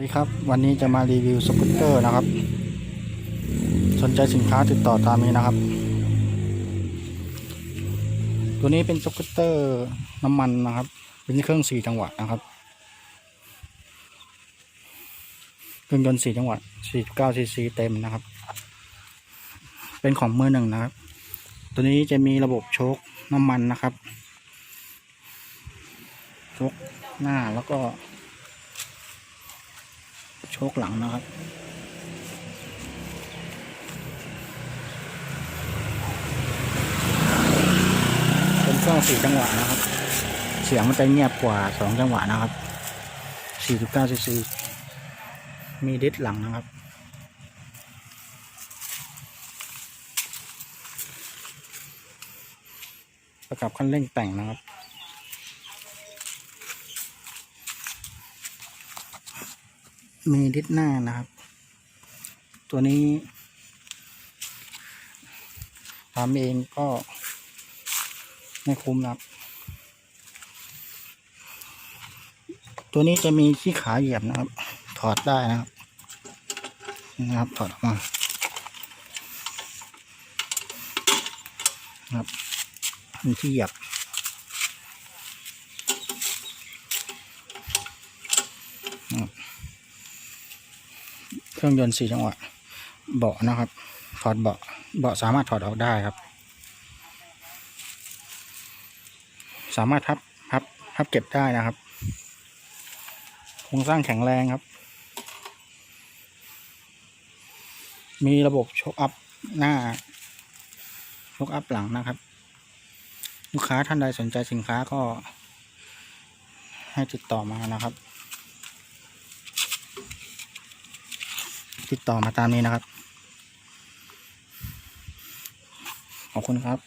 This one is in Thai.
ดีครับ วันนี้จะมารีวิวสกูตเตอร์นะครับ สนใจสินค้าติดต่อตามนี้นะครับ ตัวนี้เป็นสกูตเตอร์น้ำมันนะครับ เป็นเครื่องสี่จังหวะนะครับเครื่องยนต์สี่จังหวะ49ซีซีเต็มนะครับ เป็นของมือหนึ่งนะครับ ตัวนี้จะมีระบบโชคน้ำมันนะครับโชคหน้าแล้วก็ โชคหลังนะครับ เป็นเครื่องสี่จังหวะนะครับ เสียงมันจะเงียบกว่าสองจังหวะนะครับ49ซีซีมีดิสหลังนะครับประกับคันเร่งแต่งนะครับ มีดิสหน้านะครับ ตัวนี้ทำเองก็ไม่คุ้มนะครับ ตัวนี้จะมีที่ขาเหยียบนะครับ ถอดได้นะครับ นะครับถอดออกมานะครับมีที่เหยียบ เครื่องยนต์สี่จังหวะเบาะนะครับ ถอดเบาะเบาะสามารถถอดออกได้ครับ สามารถพับพับพับเก็บได้นะครับโครงสร้างแข็งแรงครับ มีระบบโชคอัพหน้าโชคอัพหลังนะครับ ลูกค้าท่านใดสนใจสินค้าก็ให้ติดต่อมานะครับ ติดต่อมาตามนี้นะครับ ขอบคุณครับ